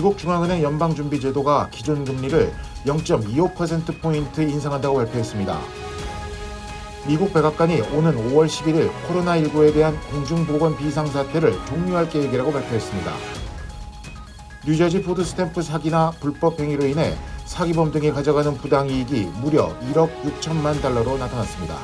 미국 중앙은행 연방준비제도가 기존 금리를 0.25%포인트 인상한다고 발표했습니다. 미국 백악관이 오는 5월 11일 코로나19에 대한 공중보건 비상사태를 종료할 계획이라고 발표했습니다. 뉴저지 푸드 스탬프 사기나 불법 행위로 인해 사기범 등이 가져가는 부당이익이 무려 1억 6천만 달러로 나타났습니다.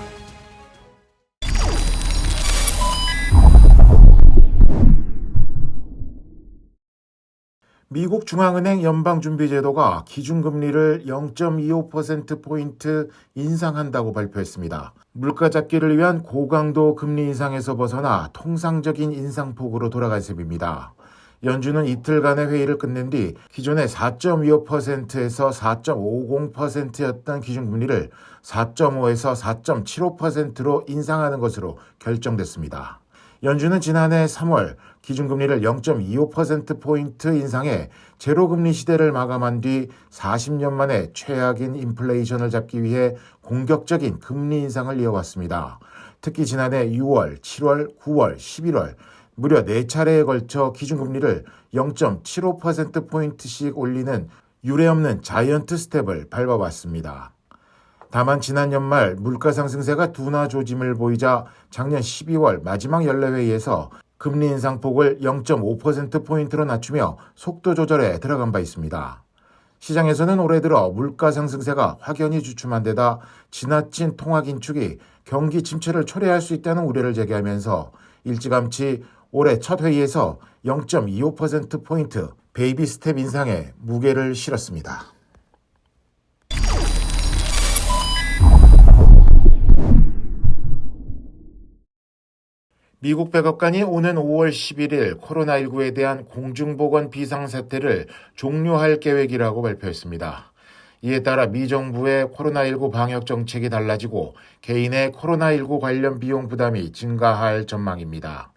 미국 중앙은행 연방준비제도가 기준금리를 0.25%포인트 인상한다고 발표했습니다. 물가 잡기를 위한 고강도 금리 인상에서 벗어나 통상적인 인상폭으로 돌아갈 셈입니다. 연준은 이틀간의 회의를 끝낸 뒤 기존의 4.25%에서 4.50%였던 기준금리를 4.5에서 4.75%로 인상하는 것으로 결정됐습니다. 연준은 지난해 3월 기준금리를 0.25%포인트 인상해 제로금리 시대를 마감한 뒤 40년 만에 최악인 인플레이션을 잡기 위해 공격적인 금리 인상을 이어왔습니다. 특히 지난해 6월, 7월, 9월, 11월 무려 4차례에 걸쳐 기준금리를 0.75%포인트씩 올리는 유례없는 자이언트 스텝을 밟아왔습니다. 다만 지난 연말 물가 상승세가 둔화 조짐을 보이자 작년 12월 마지막 연례회의에서 금리 인상 폭을 0.5%포인트로 낮추며 속도 조절에 들어간 바 있습니다. 시장에서는 올해 들어 물가 상승세가 확연히 주춤한 데다 지나친 통화 긴축이 경기 침체를 초래할 수 있다는 우려를 제기하면서 일찌감치 올해 첫 회의에서 0.25%포인트 베이비 스텝 인상에 무게를 실었습니다. 미국 백악관이 오는 5월 11일 코로나19에 대한 공중보건 비상사태를 종료할 계획이라고 발표했습니다. 이에 따라 미 정부의 코로나19 방역 정책이 달라지고 개인의 코로나19 관련 비용 부담이 증가할 전망입니다.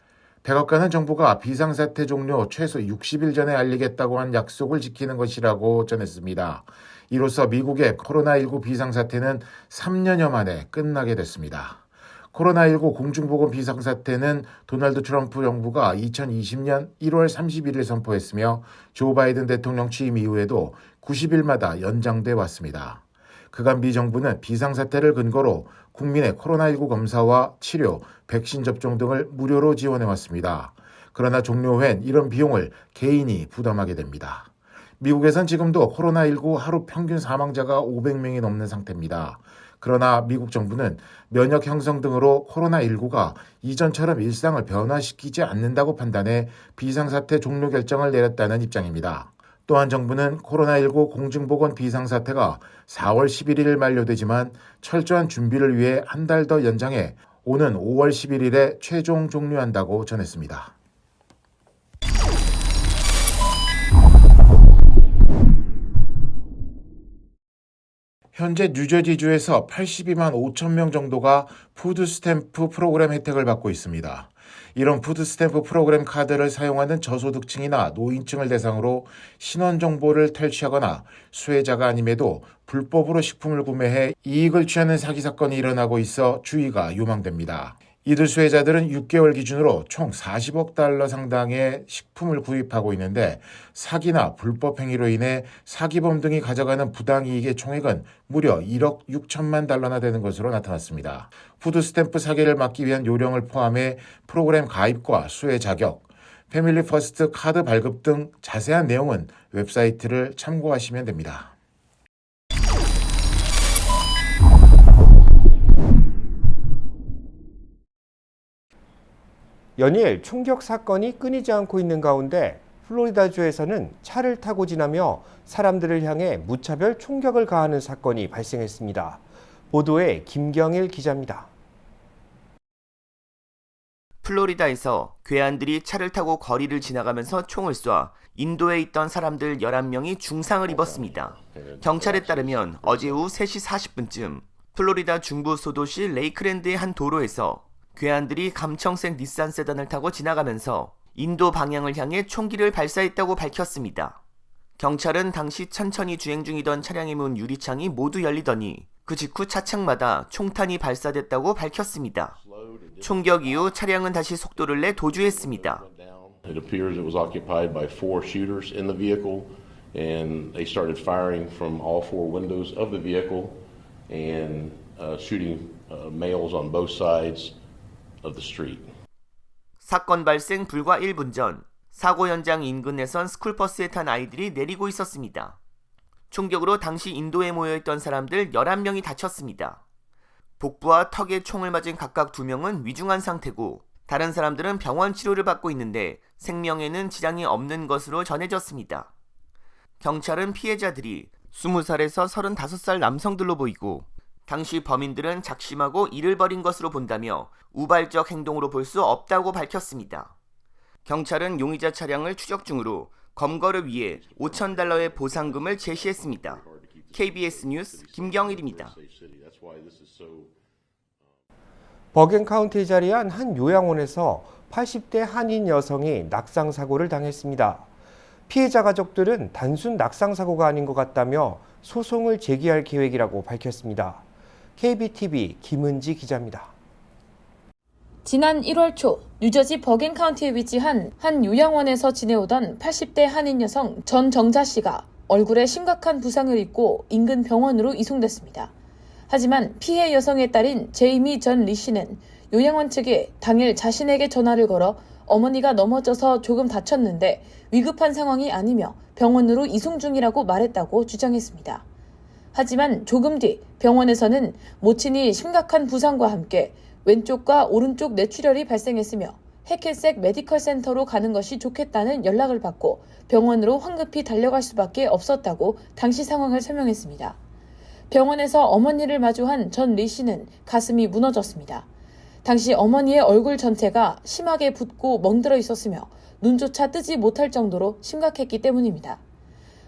백악관은 정부가 비상사태 종료 최소 60일 전에 알리겠다고 한 약속을 지키는 것이라고 전했습니다. 이로써 미국의 코로나19 비상사태는 3년여 만에 끝나게 됐습니다. 코로나19 공중보건 비상사태는 도널드 트럼프 정부가 2020년 1월 31일 선포했으며 조 바이든 대통령 취임 이후에도 90일마다 연장돼 왔습니다. 그간 미 정부는 비상사태를 근거로 국민의 코로나19 검사와 치료, 백신 접종 등을 무료로 지원해 왔습니다. 그러나 종료 후엔 이런 비용을 개인이 부담하게 됩니다. 미국에선 지금도 코로나19 하루 평균 사망자가 500명이 넘는 상태입니다. 그러나 미국 정부는 면역 형성 등으로 코로나19가 이전처럼 일상을 변화시키지 않는다고 판단해 비상사태 종료 결정을 내렸다는 입장입니다. 또한 정부는 코로나19 공중보건 비상사태가 4월 11일 만료되지만 철저한 준비를 위해 한 달 더 연장해 오는 5월 11일에 최종 종료한다고 전했습니다. 현재 뉴저지주에서 82만 5천 명 정도가 푸드 스탬프 프로그램 혜택을 받고 있습니다. 이런 푸드 스탬프 프로그램 카드를 사용하는 저소득층이나 노인층을 대상으로 신원 정보를 탈취하거나 수혜자가 아님에도 불법으로 식품을 구매해 이익을 취하는 사기 사건이 일어나고 있어 주의가 요망됩니다. 이들 수혜자들은 6개월 기준으로 총 40억 달러 상당의 식품을 구입하고 있는데 사기나 불법 행위로 인해 사기범 등이 가져가는 부당이익의 총액은 무려 1억 6천만 달러나 되는 것으로 나타났습니다. 푸드 스탬프 사기를 막기 위한 요령을 포함해 프로그램 가입과 수혜 자격, 패밀리 퍼스트 카드 발급 등 자세한 내용은 웹사이트를 참고하시면 됩니다. 연일 총격 사건이 끊이지 않고 있는 가운데 플로리다주에서는 차를 타고 지나며 사람들을 향해 무차별 총격을 가하는 사건이 발생했습니다. 보도에 김경일 기자입니다. 플로리다에서 괴한들이 차를 타고 거리를 지나가면서 총을 쏴 인도에 있던 사람들 11명이 중상을 입었습니다. 경찰에 따르면 어제 오후 3시 40분쯤 플로리다 중부 소도시 레이크랜드의 한 도로에서 괴한들이 감청색 닛산 세단을 타고 지나가면서 인도 방향을 향해 총기를 발사했다고 밝혔습니다. 경찰은 당시 천천히 주행 중이던 차량의 문 유리창이 모두 열리더니 그 직후 차창마다 총탄이 발사됐다고 밝혔습니다. 총격 이후 차량은 다시 속도를 내 도주했습니다. It appears it was occupied by four shooters in the vehicle, and they started firing from all four windows of the vehicle and uh, shooting uh, males on both sides of the street. 사건 발생 불과 1분 전 사고 현장 인근에선 스쿨버스에 탄 아이들이 내리고 있었습니다. 충격으로 당시 인도에 모여있던 사람들 11명이 다쳤습니다. 복부와 턱에 총을 맞은 각각 2명은 위중한 상태고 다른 사람들은 병원 치료를 받고 있는데 생명에는 지장이 없는 것으로 전해졌습니다. 경찰은 피해자들이 20살에서 35살 남성들로 보이고 당시 범인들은 작심하고 일을 벌인 것으로 본다며 우발적 행동으로 볼 수 없다고 밝혔습니다. 경찰은 용의자 차량을 추적 중으로 검거를 위해 5천 달러의 보상금을 제시했습니다. KBS 뉴스 김경일입니다. 버겐 카운티에 자리한 한 요양원에서 80대 한인 여성이 낙상 사고를 당했습니다. 피해자 가족들은 단순 낙상 사고가 아닌 것 같다며 소송을 제기할 계획이라고 밝혔습니다. KBTV 김은지 기자입니다. 지난 1월 초 뉴저지 버겐 카운티에 위치한 한 요양원에서 지내오던 80대 한인 여성 전 정자 씨가 얼굴에 심각한 부상을 입고 인근 병원으로 이송됐습니다. 하지만 피해 여성의 딸인 제이미 전 리 씨는 요양원 측에 당일 자신에게 전화를 걸어 어머니가 넘어져서 조금 다쳤는데 위급한 상황이 아니며 병원으로 이송 중이라고 말했다고 주장했습니다. 하지만 조금 뒤 병원에서는 모친이 심각한 부상과 함께 왼쪽과 오른쪽 뇌출혈이 발생했으며 해켓색 메디컬 센터로 가는 것이 좋겠다는 연락을 받고 병원으로 황급히 달려갈 수밖에 없었다고 당시 상황을 설명했습니다. 병원에서 어머니를 마주한 전 리 씨는 가슴이 무너졌습니다. 당시 어머니의 얼굴 전체가 심하게 붓고 멍들어 있었으며 눈조차 뜨지 못할 정도로 심각했기 때문입니다.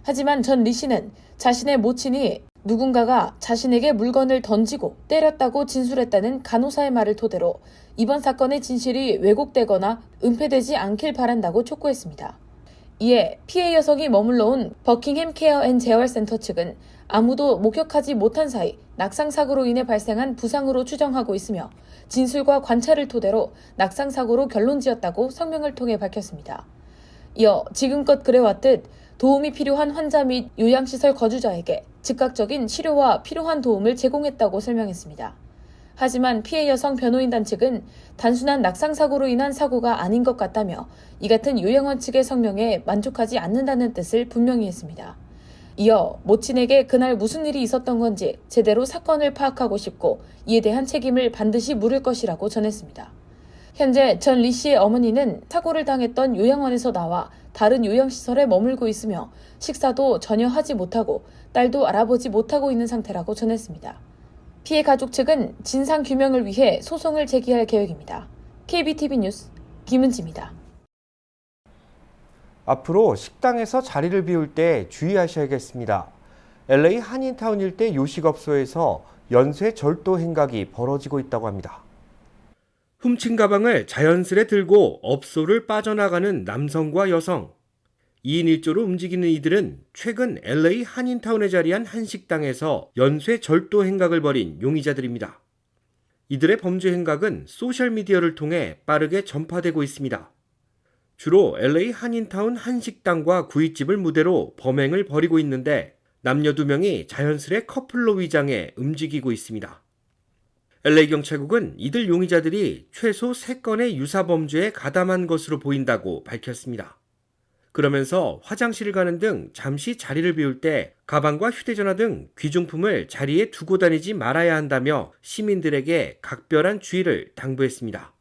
하지만 전 리 씨는 자신의 모친이 누군가가 자신에게 물건을 던지고 때렸다고 진술했다는 간호사의 말을 토대로 이번 사건의 진실이 왜곡되거나 은폐되지 않길 바란다고 촉구했습니다. 이에 피해 여성이 머물러 온 버킹햄 케어 앤 재활센터 측은 아무도 목격하지 못한 사이 낙상사고로 인해 발생한 부상으로 추정하고 있으며 진술과 관찰을 토대로 낙상사고로 결론 지었다고 성명을 통해 밝혔습니다. 이어 지금껏 그래왔듯 도움이 필요한 환자 및 요양시설 거주자에게 즉각적인 치료와 필요한 도움을 제공했다고 설명했습니다. 하지만 피해 여성 변호인단 측은 단순한 낙상사고로 인한 사고가 아닌 것 같다며 이 같은 요양원 측의 성명에 만족하지 않는다는 뜻을 분명히 했습니다. 이어 모친에게 그날 무슨 일이 있었던 건지 제대로 사건을 파악하고 싶고 이에 대한 책임을 반드시 물을 것이라고 전했습니다. 현재 전 리 씨의 어머니는 사고를 당했던 요양원에서 나와 다른 요양시설에 머물고 있으며 식사도 전혀 하지 못하고 딸도 알아보지 못하고 있는 상태라고 전했습니다. 피해 가족 측은 진상 규명을 위해 소송을 제기할 계획입니다. KBTV 뉴스 김은지입니다. 앞으로 식당에서 자리를 비울 때 주의하셔야겠습니다. LA 한인타운 일대 요식업소에서 연쇄 절도 행각이 벌어지고 있다고 합니다. 훔친 가방을 자연스레 들고 업소를 빠져나가는 남성과 여성. 2인 1조로 움직이는 이들은 최근 LA 한인타운에 자리한 한 식당에서 연쇄 절도 행각을 벌인 용의자들입니다. 이들의 범죄 행각은 소셜미디어를 통해 빠르게 전파되고 있습니다. 주로 LA 한인타운 한 식당과 구이집을 무대로 범행을 벌이고 있는데 남녀 두 명이 자연스레 커플로 위장해 움직이고 있습니다. LA 경찰국은 이들 용의자들이 최소 3건의 유사 범죄에 가담한 것으로 보인다고 밝혔습니다. 그러면서 화장실을 가는 등 잠시 자리를 비울 때 가방과 휴대전화 등 귀중품을 자리에 두고 다니지 말아야 한다며 시민들에게 각별한 주의를 당부했습니다.